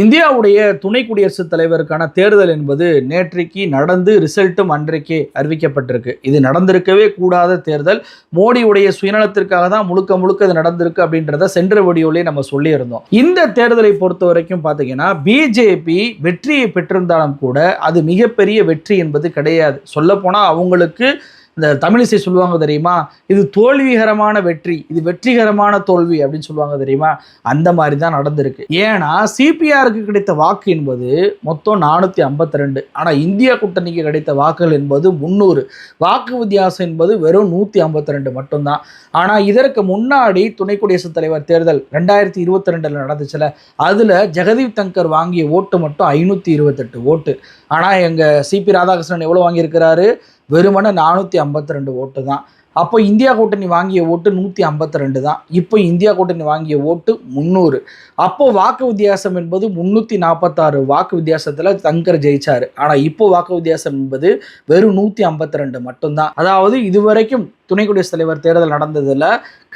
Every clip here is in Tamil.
இந்தியாவுடைய துணை குடியரசுத் தலைவருக்கான தேர்தல் என்பது நேற்றைக்கு நடந்து ரிசல்ட்டும் அன்றைக்கே அறிவிக்கப்பட்டிருக்கு. இது நடந்திருக்கவே கூடாத தேர்தல். மோடியுடைய சுயநலத்திற்காக தான் முழுக்க முழுக்க இது நடந்திருக்கு அப்படின்றத சென்ற வடிவிலேயே நம்ம சொல்லியிருந்தோம். இந்த தேர்தலை பொறுத்த வரைக்கும் பார்த்தீங்கன்னா பிஜேபி வெற்றியை பெற்றிருந்தாலும் கூட அது மிகப்பெரிய வெற்றி என்பது கிடையாது. சொல்லப்போனால் அவங்களுக்கு இந்த தமிழிசை சொல்லுவாங்க தெரியுமா? இது தோல்விகரமான வெற்றி இது வெற்றிகரமான தோல்வி அப்படின்னு சொல்லுவாங்க தெரியுமா? அந்த மாதிரி தான் நடந்திருக்கு. ஏன்னா சிபிஆருக்கு கிடைத்த வாக்கு என்பது மொத்தம் நானூற்றி ஐம்பத்தி ரெண்டு. ஆனால் இந்தியா கூட்டணிக்கு கிடைத்த வாக்குகள் என்பது முந்நூறு. வாக்கு வித்தியாசம் என்பது வெறும் நூற்றி ஐம்பத்தி ரெண்டு மட்டும்தான். ஆனால் இதற்கு முன்னாடி துணை குடியரசுத் தலைவர் தேர்தல் ரெண்டாயிரத்தி இருபத்தி ரெண்டில் நடந்துச்சுல அதில் ஜெகதீப் தங்கர் வாங்கிய ஓட்டு மட்டும் ஐநூற்றி இருபத்தெட்டு ஓட்டு. ஆனால் எங்கள் சிபி ராதாகிருஷ்ணன் எவ்வளோ வாங்கியிருக்கிறாரு? வெறுமனே நானூற்றி ஐம்பத்தி ரெண்டு ஓட்டு தான். அப்போ இந்தியா கூட்டணி வாங்கிய ஓட்டு நூற்றி ஐம்பத்தி ரெண்டு தான். இப்போ இந்தியா கூட்டணி வாங்கிய ஓட்டு முந்நூறு அப்போ வாக்கு வித்தியாசம் என்பது முந்நூற்றி நாற்பத்தாறு வாக்கு வித்தியாசத்தில் தங்கர் ஜெயிச்சார். ஆனால் இப்போ வாக்கு வித்தியாசம் என்பது வெறும் நூற்றி ஐம்பத்தி ரெண்டு மட்டும்தான். அதாவது இதுவரைக்கும் துணை குடியரசுத் தலைவர் தேர்தல் நடந்ததில்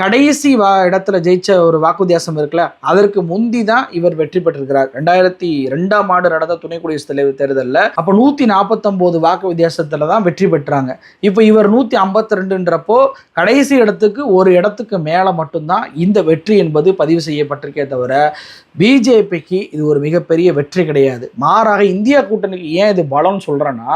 கடைசி வா இடத்துல ஜெயிச்ச ஒரு வாக்கு வித்தியாசம் இருக்குல்ல அதற்கு முந்தி தான் இவர் வெற்றி பெற்றிருக்கிறார். ரெண்டாயிரத்தி ரெண்டாம் ஆண்டு நடந்த துணை குடியரசுத் தலைவர் தேர்தலில் அப்போ நூற்றி நாற்பத்தொம்போது வாக்கு வித்தியாசத்தில் தான் வெற்றி பெற்றாங்க. இப்போ இவர் நூற்றி ஐம்பத்தி ரெண்டுன்றப்போ கடைசி இடத்துக்கு ஒரு இடத்துக்கு மேலே மட்டும்தான் இந்த வெற்றி என்பது பதிவு செய்யப்பட்டிருக்கே தவிர பிஜேபிக்கு இது ஒரு மிகப்பெரிய வெற்றி கிடையாது. மாறாக இந்தியா கூட்டணிக்கு ஏன் இது பலம்னு சொல்கிறேன்னா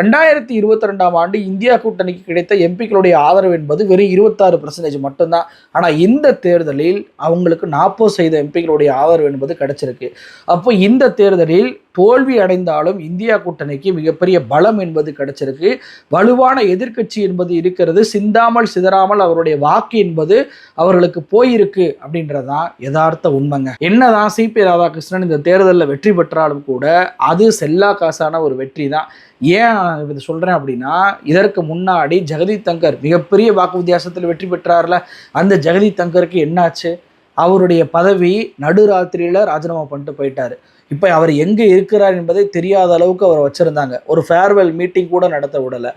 ரெண்டாயிரத்தி இருபத்தி ரெண்டாம் ஆண்டு இந்தியா கூட்டணிக்கு கிடைத்த எம்பிக்களுடைய ஆதரவு என்பது வெறும் இருபத்தாறு பர்சன்டேஜ் மட்டும்தான். ஆனால் இந்த தேர்தலில் அவங்களுக்கு நாற்பது சதவீத எம்பிக்களுடைய ஆதரவு என்பது கிடைச்சிருக்கு. அப்போ இந்த தேர்தலில் தோல்வி அடைந்தாலும் இந்தியா கூட்டணிக்கு மிகப்பெரிய பலம் என்பது கிடைச்சிருக்கு. வலுவான எதிர்க்கட்சி என்பது இருக்கிறது. சிந்தாமல் சிதறாமல் அவருடைய வாக்கு என்பது அவர்களுக்கு போயிருக்கு அப்படின்றதான் யதார்த்த உண்மைங்க. என்னதான் சிபி ராதாகிருஷ்ணன் இந்த தேர்தலில் வெற்றி பெற்றாலும் கூட அது செல்லா காசான ஒரு வெற்றி தான் ஏன் நான் இதை சொல்கிறேன் அப்படின்னா இதற்கு முன்னாடி ஜெகதீப் தங்கர் மிகப்பெரிய வாக்கு வித்தியாசத்தில் வெற்றி பெற்றார்ல. அந்த ஜெகதீப் தங்கருக்கு என்னாச்சு? அவருடைய பதவி நடுராத்திரியில் ராஜினாமா பண்ணிட்டு போயிட்டாரு. இப்போ அவர் எங்கே இருக்கிறார் என்பதை தெரியாத அளவுக்கு அவர் வச்சுருந்தாங்க. ஒரு ஃபேர்வெல் மீட்டிங் கூட நடத்த விடலை.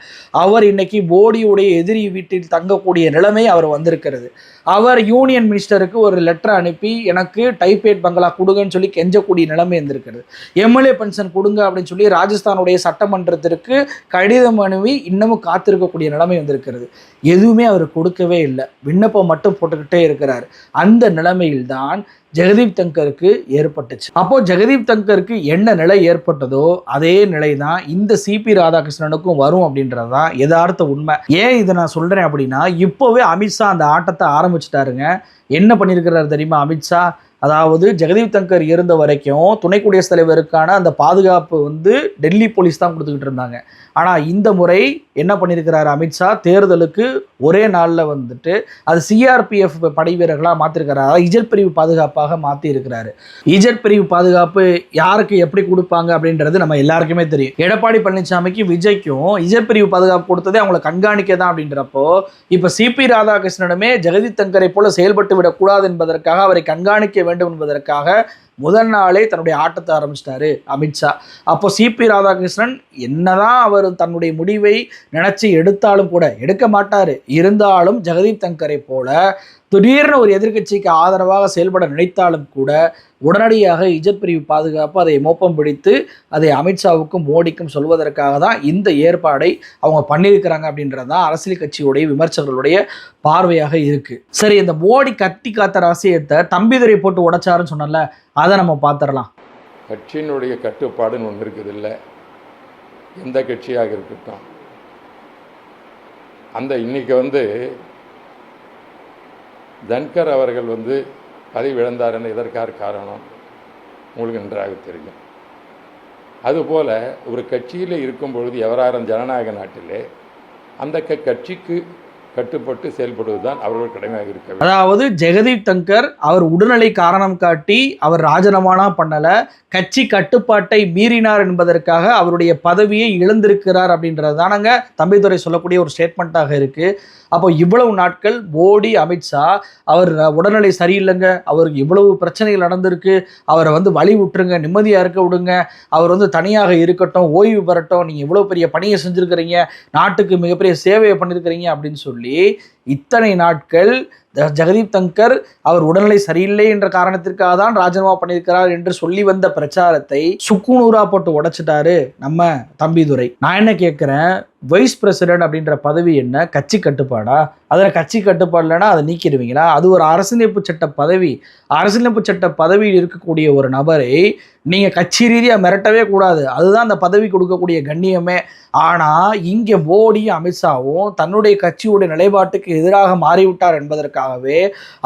அவர் இன்னைக்கு போடியுடைய எதிரி வீட்டில் தங்கக்கூடிய நிலைமை அவர் வந்திருக்கிறது. அவர் யூனியன் மினிஸ்டருக்கு ஒரு லெட்டர் அனுப்பி எனக்கு டைப்பேட் பங்களா கொடுங்கன்னு சொல்லி கெஞ்சக்கூடிய நிலைமை இருந்திருக்கிறது. எம்எல்ஏ பென்ஷன் கொடுங்க அப்படின்னு சொல்லி ராஜஸ்தானுடைய சட்டமன்றத்திற்கு கடிதம் அனுப்பி இன்னமும் காத்திருக்கக்கூடிய நிலைமை வந்திருக்கிறது. எதுவுமே அவர் கொடுக்கவே இல்லை. விண்ணப்பம் மட்டும் போட்டுக்கிட்டே இருக்கிறார். அந்த நிலைமையில்தான் ஜெகதீப் தங்கருக்கு ஏற்பட்டுச்சு. அப்போ ஜெகதீப் தங்கருக்கு என்ன நிலை ஏற்பட்டதோ அதே நிலை தான் இந்த சிபி ராதாகிருஷ்ணனுக்கும் வரும் அப்படின்றது தான் யதார்த்த உண்மை. ஏன் இதை நான் சொல்கிறேன் அப்படின்னா இப்போவே அமித்ஷா அந்த ஆட்டத்தை ஆரம்பிச்சிட்டாருங்க. என்ன பண்ணியிருக்கிறார் தெரியுமா? அமித்ஷா அதாவது ஜெகதீப் தங்கர் இருந்த வரைக்கும் துணை குடியரசுத் தலைவருக்கான அந்த பாதுகாப்பு வந்து டெல்லி போலீஸ் தான் கொடுத்துக்கிட்டு இருந்தாங்க. ஆனால் இந்த முறை என்ன பண்ணியிருக்கிறாரு அமித்ஷா தேர்தலுக்கு ஒரே நாளில் வந்துட்டு அது சிஆர்பிஎஃப் படை வீரர்களாக மாற்றிருக்கிறாரு அதாவது இஜட் பிரிவு பாதுகாப்பாக மாற்றி இருக்கிறாரு இஜட் பிரிவு பாதுகாப்பு யாருக்கு எப்படி கொடுப்பாங்க அப்படின்றது நம்ம எல்லாருக்குமே தெரியும். எடப்பாடி பழனிசாமிக்கு விஜய்க்கும் இஜட் பிரிவு பாதுகாப்பு கொடுத்ததே அவங்களை கண்காணிக்க தான் அப்படின்றப்போ இப்போ சிபி ராதாகிருஷ்ணனுமே ஜெகதீப் தங்கரை போல செயல்பட்டு விடக்கூடாது என்பதற்காக அவரை கண்காணிக்க வேண்டும் என்பதற்காக முதல் நாளே தன்னுடைய ஆட்டத்தை ஆரம்பிச்சிட்டாரு அமித்ஷா அப்போ சிபி ராதாகிருஷ்ணன் என்னதான் அவர் தன்னுடைய முடிவை நினைச்சு எடுத்தாலும் கூட எடுக்க மாட்டார். இருந்தாலும் ஜெகதீப் தங்கரை போல திடீர்னு ஒரு எதிர்க்கட்சிக்கு ஆதரவாக செயல்பட நினைத்தாலும் கூட உடனடியாக இஜத் பிரிவு பாதுகாப்பு அதை மோப்பம் பிடித்து அதை அமித்ஷாவுக்கும் மோடிக்கும் சொல்வதற்காக தான் இந்த ஏற்பாடை அவங்க பண்ணியிருக்கிறாங்க அப்படின்றது தான் அரசியல் கட்சியுடைய விமர்சகர்களுடைய பார்வையாக இருக்குது சரி இந்த மோடி கத்தி காத்த ரகசியத்தை தம்பிதுரை போட்டு உடைச்சாருன்னு சொன்னல அதை நம்ம பார்த்துடலாம். கட்சியினுடைய கட்டுப்பாடுன்னு ஒன்று இருக்குது இல்லை எந்த கட்சியாக இருக்கட்டும். அந்த இன்னைக்கு வந்து தன்கர் அவர்கள் வந்து பதவி என்று எதற்காக காரணம்? உங்களுக்கு நன்றாக தெரியும். அதுபோல் ஒரு கட்சியில் இருக்கும் பொழுது எவராரும் ஜனநாயக நாட்டிலே அந்த க கட்சிக்கு கட்டுப்பட்டு செயல்படுவது தான் அவர்கள் கடமையாக இருக்க அதாவது ஜெகதீப் தங்கர் அவர் உடல்நிலை காரணம் காட்டி அவர் ராஜினாமானா பண்ணல கட்சி கட்டுப்பாட்டை மீறினார் என்பதற்காக அவருடைய பதவியை இழந்திருக்கிறார் அப்படின்றது தானங்க தம்பிதுரை சொல்லக்கூடிய ஒரு ஸ்டேட்மெண்ட்டாக இருக்குது அப்போ இவ்வளவு நாட்கள் மோடி அமித்ஷா அவர் உடல்நிலை சரியில்லைங்க. அவருக்கு இவ்வளவு பிரச்சனைகள் நடந்திருக்கு. அவரை வந்து வழி விட்டுருங்க நிம்மதியாக இருக்க விடுங்க. அவர் வந்து தனியாக இருக்கட்டும் ஓய்வு பெறட்டும். நீங்கள் இவ்வளோ பெரிய பணியை செஞ்சுருக்கிறீங்க. நாட்டுக்கு மிகப்பெரிய சேவையை பண்ணியிருக்கிறீங்க அப்படின்னு சொல்லி இத்தனை நாட்கள் ஜெகதீப் தங்கர் அவர் உடல்நிலை சரியில்லை என்ற காரணத்திற்காக தான் ராஜினாமா பண்ணியிருக்கிறார் என்று சொல்லி வந்த பிரச்சாரத்தை சுக்குநூறா போட்டு உடைச்சிட்டாரு நம்ம தம்பிதுரை. நான் என்ன கேட்குறேன்? வைஸ் பிரசிடென்ட் அப்படின்ற பதவி என்ன? கட்சி கட்டுப்பாடா? அதில் கட்சி கட்டுப்பாடலைன்னா அதை நீக்கிடுவீங்களா? அது ஒரு அரசியலமைப்பு சட்ட பதவி. அரசியலமைப்பு சட்ட பதவியில் இருக்கக்கூடிய ஒரு நபரை நீங்கள் கட்சி ரீதியாக மிரட்டவே கூடாது. அதுதான் அந்த பதவி கொடுக்கக்கூடிய கண்ணியமே. ஆனால் இங்கே மோடியும் அமித்ஷாவும் தன்னுடைய கட்சியுடைய நிலைப்பாட்டுக்கு எதிராக மாறிவிட்டார் என்பதற்காகவே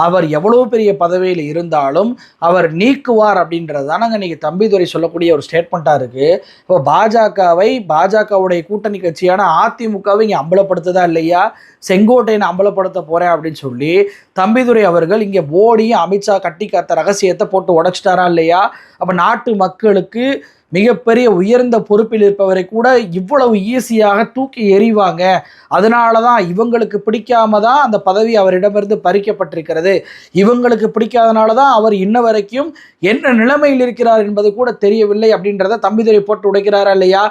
அவர் எவ்வளோ பெரிய பதவியில் இருந்தாலும் அவர் நீக்குவார் அப்படின்றது தானங்க இன்னைக்கு தம்பிதுரை சொல்லக்கூடிய ஒரு ஸ்டேட்மெண்ட்டாக இருக்குது இப்போ பாஜகவை பாஜகவுடைய கூட்டணி கட்சியான அதிமுகவை இங்கே அம்பலப்படுத்துதா இல்லையா? செங்கோட்டையனை அம்பலப்படுத்த போகிறேன் அப்படின்னு சொல்லி தம்பிதுரை அவர்கள் இங்கே மோடியும் அமித்ஷா கட்டி காத்த ரகசியத்தை போட்டு உடைச்சிட்டாரா இல்லையா? அப்போ நாட்டு நாட்டு மக்களுக்கு மிகப்பெரிய உயர்ந்த பொறுப்பில் இருப்பவரை கூட இவ்வளவு ஈஸியாக தூக்கி எறிவாங்க. அதனால தான் இவங்களுக்கு பிடிக்காம தான் அந்த பதவி அவரிடமிருந்து பறிக்கப்பட்டிருக்கிறது. இவங்களுக்கு பிடிக்காதனால தான் அவர் இன்ன வரைக்கும் என்ன நிலைமையில் இருக்கிறார் என்பது கூட தெரியவில்லை அப்படின்றத தம்பிதுரை போட்டு உடைக்கிறாரா இல்லையா?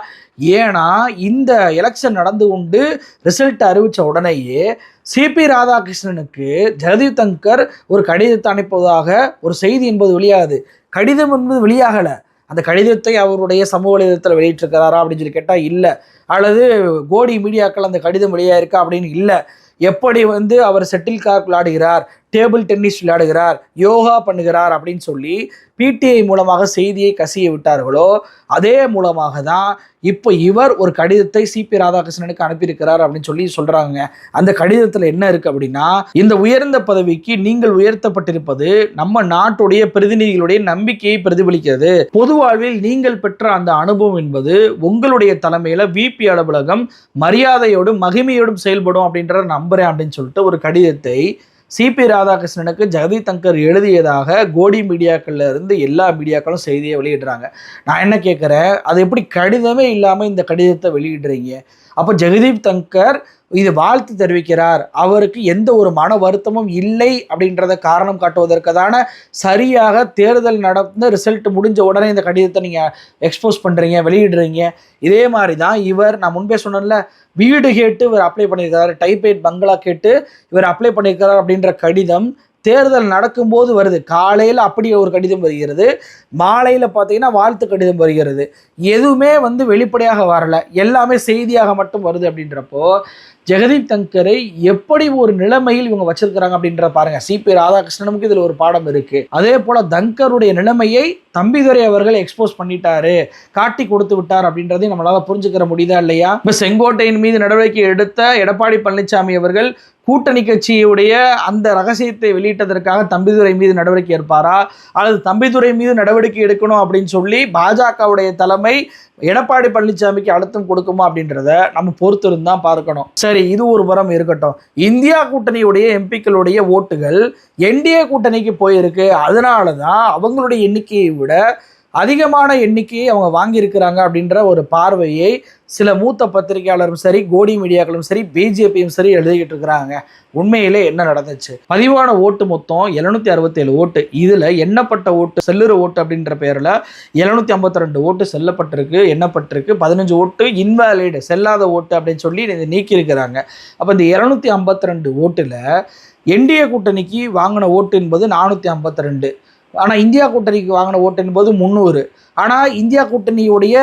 ஏன்னா இந்த எலெக்ஷன் நடந்து கொண்டு ரிசல்ட் அறிவித்த உடனேயே சிபி ராதாகிருஷ்ணனுக்கு ஜெகதீப் தங்கர் ஒரு கடிதத்தை அனுப்புவதாக ஒரு செய்தி என்பது வெளியாகுது. கடிதம் என்பது வெளியாகலை. அந்த கடிதத்தை அவருடைய சமூக வலைதளத்தில் வெளியிட்டிருக்கிறாரா அப்படின்னு சொல்லி கேட்டால் இல்லை. அல்லது கோடி மீடியாக்கள் அந்த கடிதம் வெளியாக இருக்கா அப்படின்னு இல்லை. எப்படி வந்து அவர் செட்டில் கார்க் விளையாடுகிறார் டேபிள் டென்னிஸ் விளையாடுகிறார் யோகா பண்ணுகிறார் அப்படின்னு சொல்லி பிடிஐ மூலமாக செய்தியை கசிய விட்டார்களோ அதே மூலமாக தான் இப்போ இவர் ஒரு கடிதத்தை சிபி ராதாகிருஷ்ணனுக்கு அனுப்பியிருக்கிறார் அப்படின்னு சொல்லி சொல்றாங்க. அந்த கடிதத்தில் என்ன இருக்கு அப்படின்னா இந்த உயர்ந்த பதவிக்கு நீங்கள் உயர்த்தப்பட்டிருப்பது நம்ம நாட்டுடைய பிரதிநிதிகளுடைய நம்பிக்கையை பிரதிபலிக்கிறது. பொது வாழ்வில் நீங்கள் பெற்ற அந்த அனுபவம் என்பது உங்களுடைய தலைமையில விபி அலுவலகம் மரியாதையோடும் மகிமையோடும் செயல்படும் அப்படின்றத நம்புறேன் அப்படின்னு சொல்லிட்டு ஒரு கடிதத்தை சிபி ராதாகிருஷ்ணனுக்கு ஜெகதி தங்கர் எழுதியதாக கோடி மீடியாக்கள்ல இருந்து எல்லா மீடியாக்களும் செய்தியை வெளியிடுறாங்க. நான் என்ன கேட்குறேன் அது எப்படி கடிதமே இல்லாமல் இந்த கடிதத்தை வெளியிடுறீங்க? அப்போ ஜெகதீப் தங்கர் இது வாழ்த்து தெரிவிக்கிறார். அவருக்கு எந்த ஒரு மன வருத்தமும் இல்லை அப்படின்றத காரணம் காட்டுவதற்குதான சரியாக தேர்தல் நடந்து ரிசல்ட் முடிஞ்ச உடனே இந்த கடிதத்தை நீங்கள் எக்ஸ்போஸ் பண்ணுறீங்க வெளியிடுறீங்க. இதே மாதிரி தான் இவர் நான் முன்பே சொன்னேன்ல வீடு கேட்டு இவர் அப்ளை பண்ணியிருக்கிறார் டைப்ரைட் பங்களா கேட்டு இவர் அப்ளை பண்ணியிருக்கிறார் அப்படின்ற கடிதம் தேர்தல் நடக்கும்போது வருது. காலையில் அப்படி ஒரு கடிதம் வருகிறது. மாலையில் பார்த்தீங்கன்னா வாழ்த்து கடிதம் வருகிறது. எதுவுமே வந்து வெளிப்படையாக வரல. எல்லாமே செய்தியாக மட்டும் வருது அப்படின்றப்போ ஜெகதீப் தங்கரை எப்படி ஒரு நிலைமையில் இவங்க வச்சிருக்கிறாங்க அப்படின்ற பாருங்க. சிபி ராதாகிருஷ்ணனுக்கு இதுல ஒரு பாடம் இருக்கு. அதே போல தங்கருடைய நிலைமையை தம்பிதுரை அவர்கள் எக்ஸ்போஸ் பண்ணிட்டாரு. காட்டி கொடுத்து விட்டார் அப்படின்றதையும் நம்மளால புரிஞ்சுக்கிற முடியுதா இல்லையா? இப்ப செங்கோட்டையின் மீது நடவடிக்கை எடுத்த எடப்பாடி பழனிசாமி அவர்கள் கூட்டணி கட்சியுடைய அந்த ரகசியத்தை வெளியிட்டதற்காக தம்பிதுரை மீது நடவடிக்கை எடுப்பாரா? அல்லது தம்பிதுரை மீது நடவடிக்கை எடுக்கணும் அப்படின்னு சொல்லி பாஜகவுடைய தலைமை எடப்பாடி பழனிசாமிக்கு அழுத்தம் கொடுக்குமா அப்படின்றத நம்ம பொறுத்திருந்து தான் பார்க்கணும். சரி இது ஒரு புறம் இருக்கட்டும். இந்தியா கூட்டணியுடைய எம்பிக்களுடைய ஓட்டுகள் என்டிஏ கூட்டணிக்கு போயிருக்கு. அதனால தான் அவங்களுடைய எண்ணிக்கையை விட அதிகமான எண்ணிக்கையை அவங்க வாங்கியிருக்கிறாங்க அப்படின்ற ஒரு பார்வையை சில மூத்த பத்திரிகையாளரும் சரி கோடி மீடியாக்களும் சரி பிஜேபியும் சரி எழுதிக்கிட்டு இருக்கிறாங்க. உண்மையிலே என்ன நடந்துச்சு? பதிவான ஓட்டு மொத்தம் எழுநூத்தி அறுபத்தேழு ஓட்டு. இதுல எண்ணப்பட்ட ஓட்டு செல்லுற ஓட்டு அப்படின்ற பெயரில் எழுநூத்தி ஐம்பத்தி ரெண்டு ஓட்டு செல்லப்பட்டிருக்கு எண்ணப்பட்டிருக்கு. பதினஞ்சு ஓட்டு இன்வாலிட் செல்லாத ஓட்டு அப்படின்னு சொல்லி இதை நீக்கியிருக்கிறாங்க. அப்போ இந்த இரநூத்தி ஐம்பத்தி ரெண்டு ஓட்டுல என்டிஏ கூட்டணிக்கு வாங்கின ஓட்டு என்பது நானூற்றி ஐம்பத்தி ரெண்டு. ஆனால் இந்தியா கூட்டணிக்கு வாங்கின ஓட்டு என்பது முந்நூறு. ஆனால் இந்தியா கூட்டணியுடைய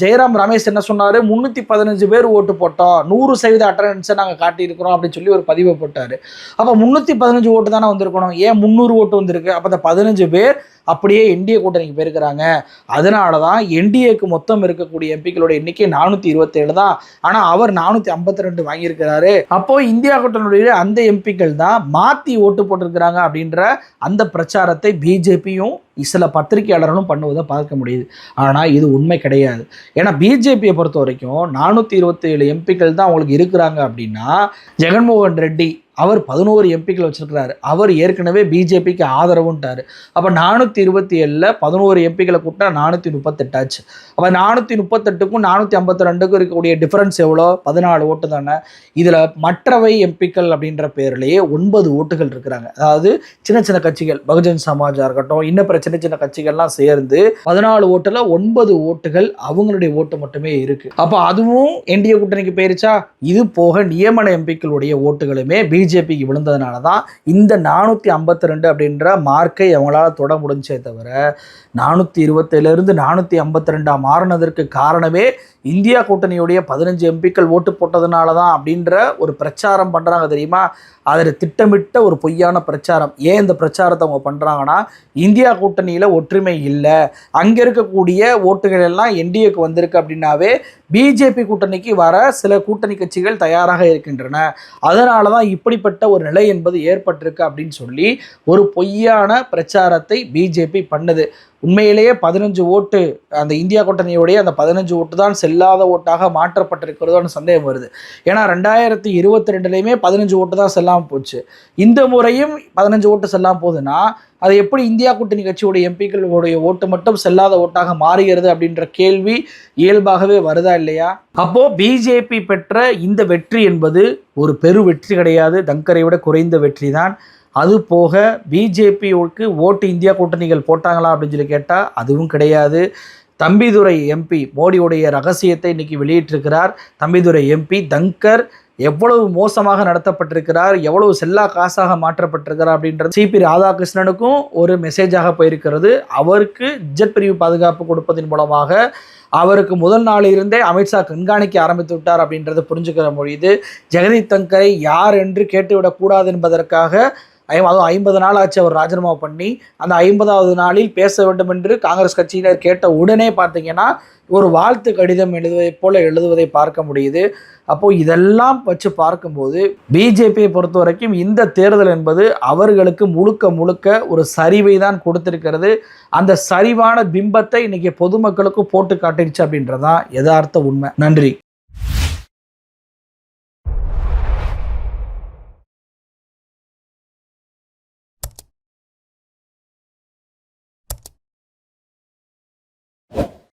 ஜெயராம் ரமேஷ் என்ன சொன்னார்? முந்நூற்றி பதினஞ்சு பேர் ஓட்டு போட்டோம் நூறு சதவீத அட்டண்டன்ஸை நாங்கள் காட்டியிருக்கிறோம் அப்படின்னு சொல்லி ஒரு பதிவை போட்டார். அப்போ முந்நூற்றி பதினஞ்சு ஓட்டு தானே வந்திருக்கணும். ஏன் முந்நூறு ஓட்டு வந்திருக்கு? அப்போ அந்த பதினஞ்சு பேர் அப்படியே என்டிஏ கூட்டணிக்கு போயிருக்கிறாங்க. அதனால தான் என்டிஏக்கு மொத்தம் இருக்கக்கூடிய எம்பிக்களோட எண்ணிக்கை நானூற்றி இருபத்தேழு தான். ஆனால் அவர் நானூற்றி ஐம்பத்தி ரெண்டு வாங்கியிருக்கிறாரு. அப்போ இந்தியா கூட்டணியுடைய அந்த எம்பிக்கள் தான் மாற்றி ஓட்டு போட்டிருக்கிறாங்க அப்படின்ற அந்த பிரச்சாரத்தை பிஜேபியும் சில பத்திரிகையாளர்களும் பண்ணுவதை பார்க்க முடியுது. ஆனால் இது உண்மை கிடையாது. ஏன்னா பிஜேபியை பொறுத்த வரைக்கும் நானூற்றி இருபத்தி ஏழு எம்பிக்கள் தான் அவங்களுக்கு இருக்கிறாங்க அப்படின்னா ஜெகன்மோகன் ரெட்டி அவர் பதினோரு எம்பிக்கள் வச்சிருக்கிறாரு. அவர் ஏற்கனவே பிஜேபிக்கு ஆதரவுன்ட்டாரு. அப்போ நானூற்றி இருபத்தி ஏழில் பதினோரு எம்பிக்களை கூப்பிட்டா நானூற்றி முப்பத்தெட்டாச்சு. அப்போ நானூற்றி முப்பத்தெட்டுக்கும் நானூற்றி ஐம்பத்தி ரெண்டுக்கும் இருக்கக்கூடிய டிஃப்ரென்ஸ் எவ்வளோ? பதினாலு ஓட்டு தானே. இதில் மற்றவை எம்பிக்கள் அப்படின்ற பேர்லேயே ஒன்பது ஓட்டுகள் இருக்கிறாங்க. அதாவது சின்ன சின்ன கட்சிகள் பகுஜன் சமாஜாக இருக்கட்டும் இன்னும் பிற சின்ன சின்ன கட்சிகள்லாம் சேர்ந்து பதினாலு ஓட்டில் ஒன்பது ஓட்டுகள் அவங்களுடைய ஓட்டு மட்டுமே இருக்கு. அப்போ அதுவும் என்டிஏ கூட்டணிக்கு போயிருச்சா? இது போக நியமன எம்பிக்களுடைய ஓட்டுகளுமே பி பிஜேபிக்கு விழுந்ததுனால தான் இந்த நானூற்றி ஐம்பத்தி ரெண்டு அப்படின்ற மார்க்கை அவங்களால தொட முடிஞ்சே தவிர நானூற்றி இருபத்தேழுலேருந்து நானூற்றி ஐம்பத்தி ரெண்டாக மாறினதற்கு காரணமே இந்தியா கூட்டணியுடைய பதினஞ்சு எம்பிக்கள் ஓட்டு போட்டதுனால தான் அப்படின்ற ஒரு பிரச்சாரம் பண்ணுறாங்க தெரியுமா? அதில் திட்டமிட்ட ஒரு பொய்யான பிரச்சாரம். ஏன் இந்த பிரச்சாரத்தை அவங்க பண்ணுறாங்கன்னா இந்தியா கூட்டணியில் ஒற்றுமை இல்லை. அங்கே இருக்கக்கூடிய ஓட்டுகள் எல்லாம் என்டிஏக்கு வந்திருக்கு அப்படின்னாவே பிஜேபி கூட்டணிக்கு வர சில கூட்டணி கட்சிகள் தயாராக இருக்கின்றன. அதனால தான் இப்படிப்பட்ட ஒரு நிலை என்பது ஏற்பட்டிருக்கு அப்படின்னு சொல்லி ஒரு பொய்யான பிரச்சாரத்தை பிஜேபி பண்ணுது. உண்மையிலேயே பதினஞ்சு ஓட்டு அந்த இந்தியா கூட்டணியுடைய அந்த பதினஞ்சு ஓட்டு தான் செல்லாத ஓட்டாக மாற்றப்பட்டிருக்கிறதோன்னு சந்தேகம் வருது. ஏன்னா ரெண்டாயிரத்தி இருபத்தி ரெண்டுலேயுமே பதினஞ்சு ஓட்டு தான் செல்லாமல் போச்சு. இந்த முறையும் பதினஞ்சு ஓட்டு செல்லாமல் போகுதுன்னா அது எப்படி இந்தியா கூட்டணி கட்சியுடைய எம்பிக்களுடைய ஓட்டு மட்டும் செல்லாத ஓட்டாக மாறுகிறது அப்படின்ற கேள்வி இயல்பாகவே வருதா இல்லையா? அப்போ பிஜேபி பெற்ற இந்த வெற்றி என்பது ஒரு பெரு வெற்றி கிடையாது. தங்கரை விட குறைந்த வெற்றி தான் அது போக பிஜேபிக்கு ஓட்டு இந்தியா கூட்டணிகள் போட்டாங்களா அப்படின்னு சொல்லி கேட்டால் அதுவும் கிடையாது. தம்பிதுரை எம்பி மோடியுடைய ரகசியத்தை இன்னைக்கு வெளியிட்டிருக்கிறார். தம்பிதுரை எம்பி தங்கர் எவ்வளவு மோசமாக நடத்தப்பட்டிருக்கிறார் எவ்வளவு செல்லா காசாக மாற்றப்பட்டிருக்கிறார் அப்படின்றது சிபி ராதாகிருஷ்ணனுக்கும் ஒரு மெசேஜாக போயிருக்கிறது. அவருக்கு ஜெட் பிரிவு பாதுகாப்பு கொடுப்பதன் மூலமாக அவருக்கு முதல் நாளிலிருந்தே அமித்ஷா கண்காணிக்க ஆரம்பித்து விட்டார் அப்படின்றத புரிஞ்சுக்கிற முடியுது ஜெகதீப் தங்கரை யார் என்று கேட்டுவிடக்கூடாது என்பதற்காக அதுவும் ஐம்பது நாள் ஆச்சு அவர் ராஜினாமா பண்ணி. அந்த ஐம்பதாவது நாளில் பேச வேண்டும் என்று காங்கிரஸ் கட்சியினர் கேட்ட உடனே பார்த்தீங்கன்னா ஒரு வாழ்த்து கடிதம் எழுதுவதைப் போல எழுதுவதை பார்க்க முடியுது. அப்போது இதெல்லாம் வச்சு பார்க்கும்போது பிஜேபியை பொறுத்த வரைக்கும் இந்த தேர்தல் என்பது அவர்களுக்கு முழுக்க முழுக்க ஒரு சரிவை தான் கொடுத்திருக்கிறது. அந்த சரிவான பிம்பத்தை இன்னைக்கு பொதுமக்களுக்கும் போட்டு காட்டிடுச்சு அப்படின்றதான் யதார்த்த உண்மை. நன்றி.